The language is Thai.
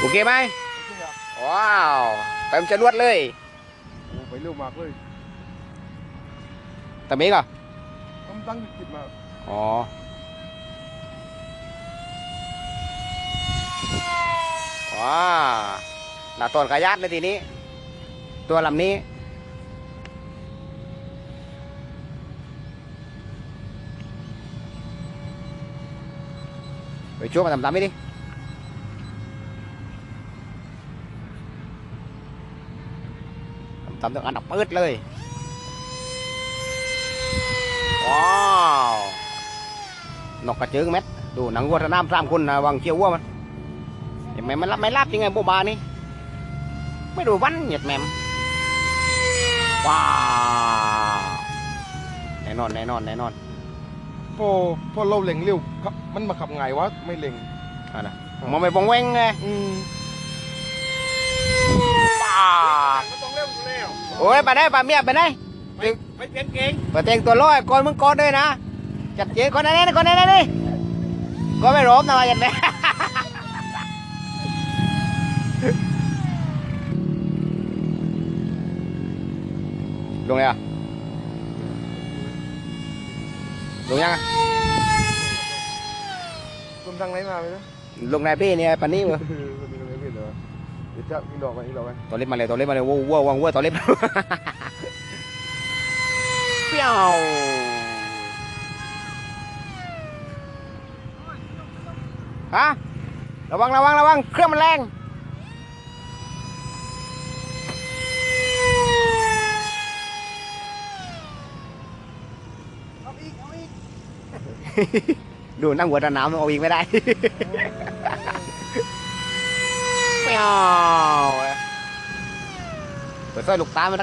โอเคไหมโอเคครับว้าวเต็มจะรวดเลยโอ้ไปเร็วมากเลยแต่เมกอะผมตั้งจิตมาอ๋อว้าหน้าต้นขยัดเลยทีนี้ ตัวลำนี้ไปช่วยมาทำตามไม่ดิ ทำทำถึงอันดับปืดเลย ว้าวนกกระเจิงเม็ด ดูหนังวัวสนามสามคนนะวังเชียววัวมันเห็นไหมมันรับไม่รับยังไงโบบานี่ ไม่ดูวันเหยียดแหมมว้าวแน่นอนแน่นอนแน่นอนพอพอเราเล็งเร็วครับมันมาขับไงวะไม่เล็งเอะนะมองไปบองเวงไงอืม ว้าว มันต้องเร็วอยู่แล้ว โอ้ยไปได้ไปเมียไปได้ไม่ไม่เปลี่ยนเก่งไปเต็งตัวร้อยก่อนมึงก่อนด้วยนะจัดเจนก่อนนะนี่ก่อนนะนี่ก็ไม่รบนะมาจัดแม่ลงเลยอะลงยังอะคุณทางไหนมาไหมนะลงในพี่เนี่ยปันนี้เว้ยเอีก็ไม่เปลี่ยนเลยวะเดี๋ยวจะอีดอกกันอีดอกกันตัวเล็บมาเลยตัวเล็บมาเลยวัววัววังวัวตัวเล็บเปี้ยวฮะระวังระวังระวังเครื่องมันแรงเอาอีกเอาอีกดูนั่งหัวตะน้ำเอาอีกไม่ได้ เปรี้ยวเปิดสร้อยลูกตามัน